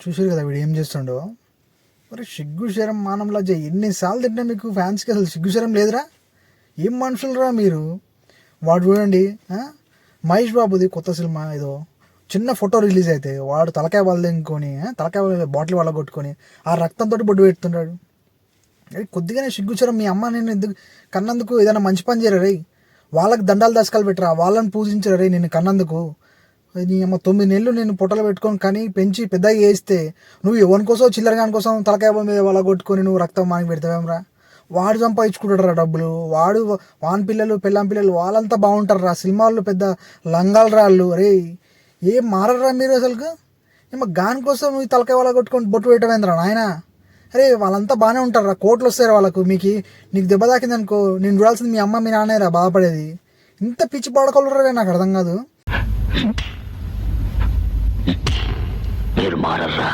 చూసారు కదా వీడు ఏం చేస్తుండో? మరి సిగ్గు శరం మానం లజ్జ ఎన్నిసార్లు తిట్టినా మీకు ఫ్యాన్స్కి అసలు సిగ్గు శరం లేదురా? ఏం మనుషులరా మీరు? వాడు చూడండి మహేష్ బాబుది కొత్త సినిమా ఏదో చిన్న ఫోటో రిలీజ్ అయితే వాడు తలకాయ వాళ్ళని తలకాయ బాటిల్ వాళ్ళ కొట్టుకొని ఆ రక్తంతో బొడ్డు పెడుతున్నాడు కొద్దిగానే సిగ్గుచరం మీ అమ్మ నేను ఎందుకు కన్నందుకు ఏదైనా మంచి పని చేయరా రే వాళ్ళకి దండాలు దశకాలు పెట్టరా? వాళ్ళని పూజించరా రే నేను కన్నందుకు? అమ్మ తొమ్మిది నెలలు నేను పొట్టలు పెట్టుకొని కానీ పెంచి పెద్దగా చేస్తే నువ్వు ఎవరి కోసం చిల్లరగాని కోసం తలకాయ మీద వాళ్ళ కొట్టుకొని నువ్వు రక్తం మానికి పెడతావేమరా వాడు సంపాదించుకుంటాడు రా డబ్బులు. వాడు వాన్ పిల్లలు పెళ్ళాం పిల్లలు వాళ్ళంతా బాగుంటారు రా. సినిమాల్లో పెద్ద లంగాలు రాళ్ళు రే ఏం మారరా మీరు అసలు ఏమో గాని కోసం నువ్వు తలకాయ వాళ్ళ కొట్టుకొని బొట్టు పెట్టమేంద్రా నాయనా? అరే వాళ్ళంతా బాగానే ఉంటారు రా. కోట్లు వస్తాయి వాళ్ళకు. మీకు నీకు దెబ్బ తాకిందనుకో నేను చూడాల్సింది మీ అమ్మ మీ నాన్నేరా బాధపడేది. ఇంత పిచ్చి పడకలరా నాకు అర్థం కాదు. మీరు మారర్రా